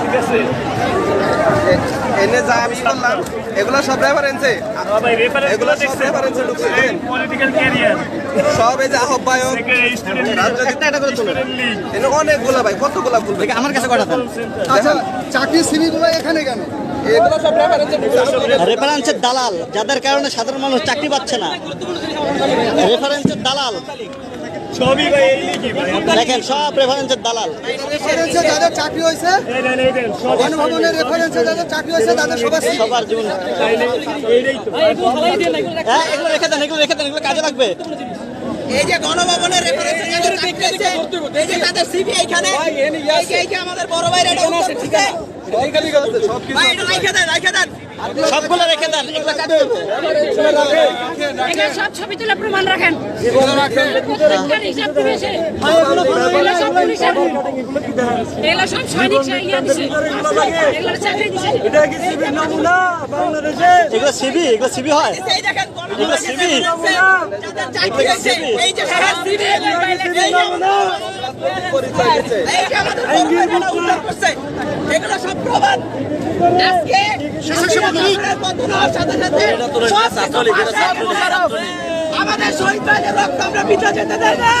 ঠিক আছে। এনে যা আমি বললাম এগুলো সব রেফারেন্সে ভাই রেফারেন্স এগুলো সব রেফারেন্সে ঢুকছে। সব এই যে আহ্বায়ক। এনে অনেকগুলা ভাই কতগুলা ভুল ভাই আমার কাছে কটা আচ্ছা চাকরির সিভিগুলো এখানে কেন? এগুলো সব রেফারেন্সে ঢুকছে। রেফারেন্সের দালাল যাদের কারণে সাধারণ মানুষ চাকরি পাচ্ছে না। রেফারেন্সের দালাল। দেখেন সব রেফারেন্সের দালাল। রেফারেন্সে যাদের চাকরি হয়েছে এই দেন এই দেন সব গণভবনের রেফারেন্সে যাদের চাকরি হয়েছে তাদের সবার জীবন। হ্যাঁ এগুলো রেখে দেন এগুলো রেখে দেন এগুলো কাজে লাগবে। এই যে গণভবনের রেফারেন্সে যাদের চাকরি হয়েছে, এই যে তাদের সিভি এইখানে এই যে আমাদের বড় ভাইরা এটা উত্তর সবগুলো রেখে দেন। সব ছবি তুলে প্রমাণ রাখেন। এগুলো সব। এগুলো সব দিছে। এগুলো সিবি হয়। সব প্রমাণ। আজকে সরকারের পতন হওয়ার সাথে সাথে সব কিছু ফাঁসের মোশাররফ। আমাদের শহীদ রক্ত আমরা পিঠা যেতে দেয় না